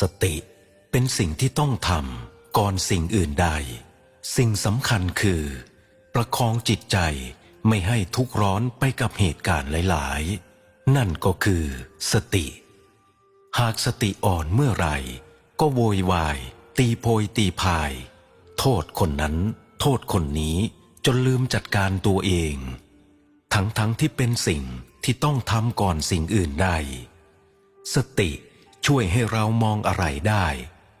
สติเป็นสิ่งที่ต้องทำก่อนสิ่งอื่นใด สิ่งสำคัญคือ ประคองจิตใจไม่ให้ทุกร้อนไปกับเหตุการณ์หลาย ๆ นั่นก็คือ สติ หากสติอ่อนเมื่อไหร่ ก็โวยวาย ตีโพยตีพาย โทษคนนั้น โทษคนนี้จนลืมจัดการตัวเอง ทั้งทั้งที่เป็นสิ่งที่ต้องทำก่อนสิ่งอื่นใดสติ ช่วยให้เรามองอะไรได้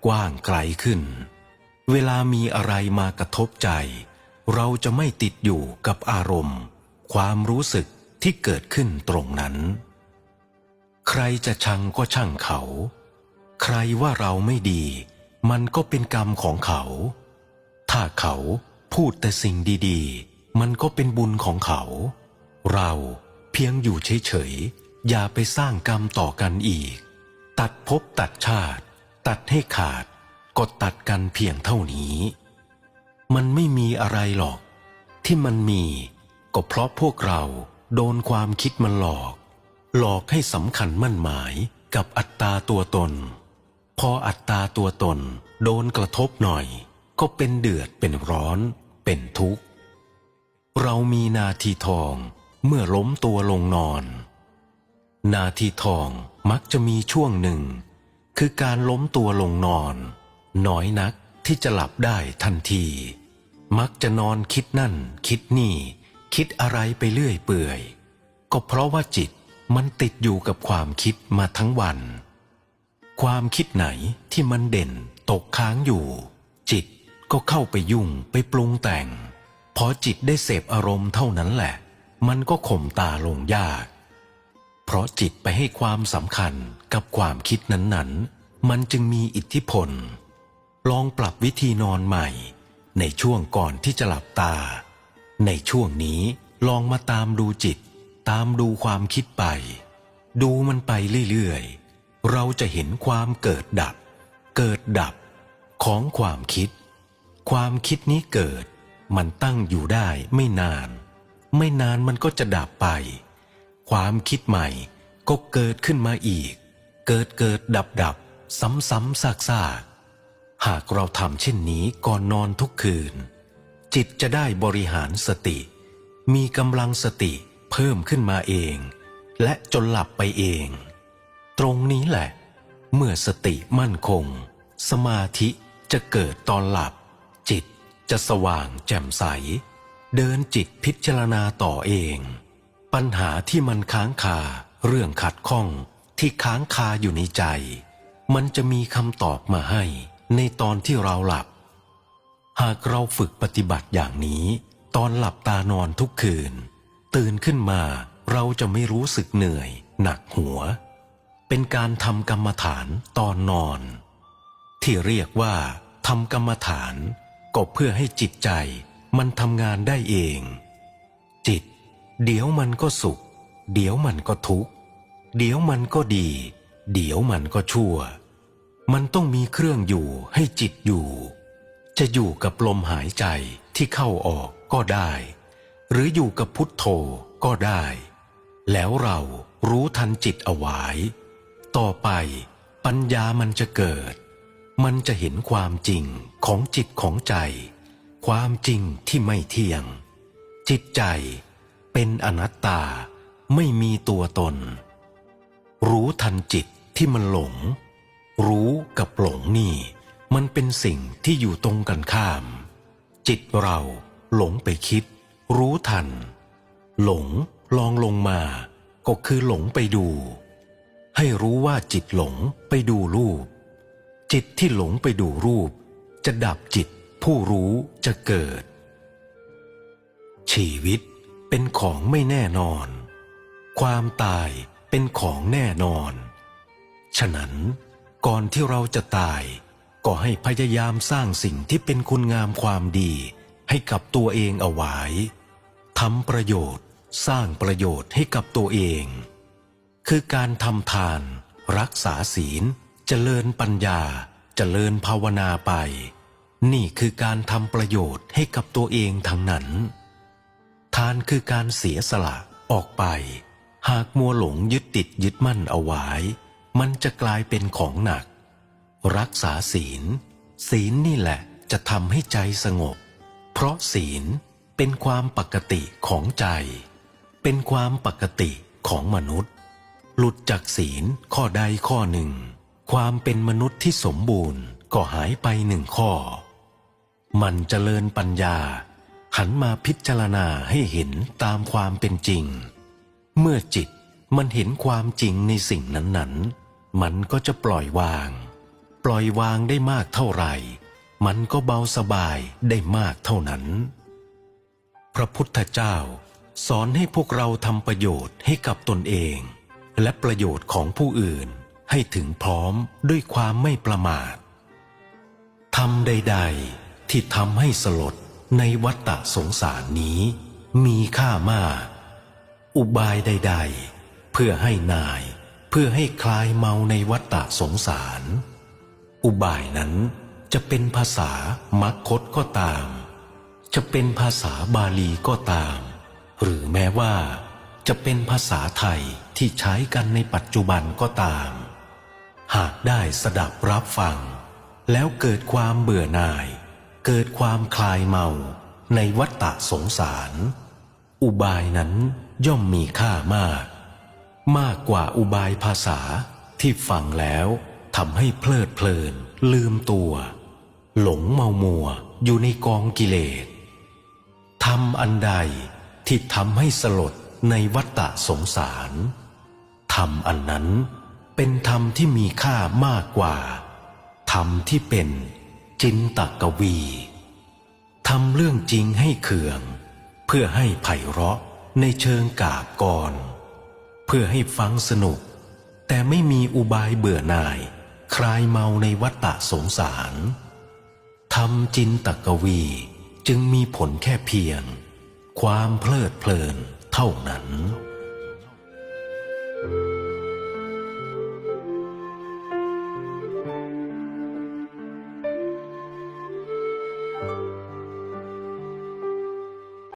กว้างไกลขึ้น เวลามีอะไรมากระทบใจ เราจะไม่ติดอยู่กับอารมณ์ ความรู้สึกที่เกิดขึ้นตรงนั้น ใครจะชังก็ช่างเขา ใครว่าเราไม่ดี มันก็เป็นกรรมของเขา ถ้าเขาพูดแต่สิ่งดีๆ มันก็เป็นบุญของเขา เราเพียงอยู่เฉยๆ อย่าไปสร้างกรรมต่อกันอีก ตัดภพตัดชาติ ตัดให้ขาดก็ตัดกันเพียงเท่านี้ มันไม่มีอะไรหรอก ที่มันมีก็เพราะพวกเราโดนความคิดมันหลอก หลอกให้สำคัญมั่นหมายกับอัตตาตัวตน พออัตตาตัวตนโดนกระทบหน่อย ก็เป็นเดือดเป็นร้อน เป็นทุกข์ เรามีนาทีทองเมื่อล้มตัวลงนอน นาทีทองมักจะมีช่วงหนึ่ง คือการล้มตัวลงนอน น้อยนักที่จะหลับได้ทันที มักจะนอนคิดนั่น คิดนี่ คิดอะไรไปเรื่อยเปื่อย ก็เพราะว่าจิตมันติดอยู่กับความคิดมาทั้งวัน ความคิดไหนที่มันเด่นตกค้างอยู่ จิตก็เข้าไปยุ่งไปปรุงแต่ง พอจิตได้เสพอารมณ์เท่านั้นแหละ มันก็ข่มตาลงยาก เพราะจิตไปให้ความสำคัญกับความคิดนั้นๆ มันจึงมีอิทธิพล ลองปรับวิธีนอนใหม่ ในช่วงก่อนที่จะหลับตา ในช่วงนี้ลองมาตามดูจิต ตามดูความคิดไป ดูมันไปเรื่อยๆ เราจะเห็นความเกิดดับ เกิดดับ ของความคิด ความคิดนี้เกิด มันตั้งอยู่ได้ไม่นาน ไม่นานมันก็จะดับไป ความคิดใหม่ก็เกิดขึ้นมาอีก เกิดเกิดดับดับซ้ำๆซากๆหากเราทำเช่นนี้ก่อนนอนทุกคืน จิตจะได้บริหารสติ มีกำลังสติเพิ่มขึ้นมาเอง และจนหลับไปเอง ตรงนี้แหละ เมื่อสติมั่นคง สมาธิจะเกิดตอนหลับ จิตจะสว่างแจ่มใส เดินจิตพิจารณาต่อเอง ปัญหาที่มันค้างคาเรื่องขัดข้องที่ค้างคาอยู่ในใจ มันจะมีคำตอบมาให้ในตอนที่เราหลับ หากเราฝึกปฏิบัติอย่างนี้ ตอนหลับตานอนทุกคืน ตื่นขึ้นมาเราจะไม่รู้สึกเหนื่อย หนักหัว เป็นการทำกรรมฐานตอนนอน ที่เรียกว่าทำกรรมฐานก็เพื่อให้จิตใจมันทำงานได้เอง จิต เดี๋ยวมันก็สุข เดี๋ยวมันก็ทุกข์เดี๋ยวมันก็ดี เดี๋ยวมันก็ชั่ว มันต้องมีเครื่องอยู่ให้จิตอยู่ จะอยู่กับลมหายใจที่เข้าออกก็ได้ หรืออยู่กับพุทโธก็ได้ แล้วเรารู้ทันจิตเอาไว้ต่อไปปัญญามันจะเกิด มันจะเห็นความจริงของจิตของใจ ความจริงที่ไม่เที่ยง จิตใจ เป็นอนัตตาไม่มีตัวตน รู้ทันจิตที่มันหลง รู้กับหลงนี่ มันเป็นสิ่งที่อยู่ตรงกันข้าม จิตเราหลงไปคิด รู้ทัน หลงลองลงมา ก็คือหลงไปดู ให้รู้ว่าจิตหลงไปดูรูป จิตที่หลงไปดูรูป จะดับจิตผู้รู้จะเกิด ชีวิต เป็นของไม่แน่นอน ความตายเป็นของแน่นอน ฉะนั้นก่อนที่เราจะตาย ก็ให้พยายามสร้างสิ่งที่เป็นคุณงามความดีให้กับตัวเองเอาไว้ทำประโยชน์สร้างประโยชน์ให้กับตัวเอง คือการทำทาน รักษาศีลเจริญปัญญาเจริญภาวนาไป นี่คือการทำประโยชน์ให้กับตัวเองทั้งนั้น ทานคือการเสียสละออกไป หากมัวหลงยึดติดยึดมั่นเอาไว้ มันจะกลายเป็นของหนัก รักษาศีล ศีลนี่แหละจะทำให้ใจสงบ เพราะศีลเป็นความปกติของใจ เป็นความปกติของมนุษย์ หลุดจากศีลข้อใดข้อหนึ่ง ความเป็นมนุษย์ที่สมบูรณ์ก็หายไปหนึ่งข้อ มันเจริญปัญญา หันมาพิจารณาให้เห็นตามความเป็นจริง เมื่อจิตมันเห็นความจริงในสิ่งนั้นๆ มันก็จะปล่อยวาง ปล่อยวางได้มากเท่าไหร่ มันก็เบาสบายได้มากเท่านั้น พระพุทธเจ้า สอนให้พวกเราทำประโยชน์ให้กับตนเอง และประโยชน์ของผู้อื่นให้ถึงพร้อมด้วยความไม่ประมาททำใด ๆ ที่ทำให้สลด ในวัฏฏะสงสารนี้ มีค่ามาก อุบายใด ๆ เพื่อให้นายเพื่อให้คลายเมาในวัฏฏะสงสาร อุบายนั้นจะเป็นภาษามัคคตก็ตาม จะเป็นภาษาบาลีก็ตาม หรือแม้ว่าจะเป็นภาษาไทยที่ใช้กันในปัจจุบันก็ตาม หากได้สดับรับฟัง แล้วเกิดความเบื่อหน่าย เกิดความคลายเมาในวัฏฏะสงสาร อุบายนั้นย่อมมีค่ามาก มากกว่าอุบายภาษาที่ฟังแล้วทำให้เพลิดเพลิน ลืมตัว หลงเมามัวอยู่ในกองกิเลสทำอันใดที่ทำให้สลดในวัฏฏะสงสารธรรมอันนั้นเป็นธรรมที่มีค่ามากกว่าธรรมที่เป็น จินตกวีทำเรื่องจริงให้เคือง เพื่อให้ไพเราะในเชิงกาบกร เพื่อให้ฟังสนุก แต่ไม่มีอุบายเบื่อหน่าย คลายเมาในวัฏฏะสงสารทำจินตกวีจึงมีผลแค่เพียง ความเพลิดเพลินเท่านั้น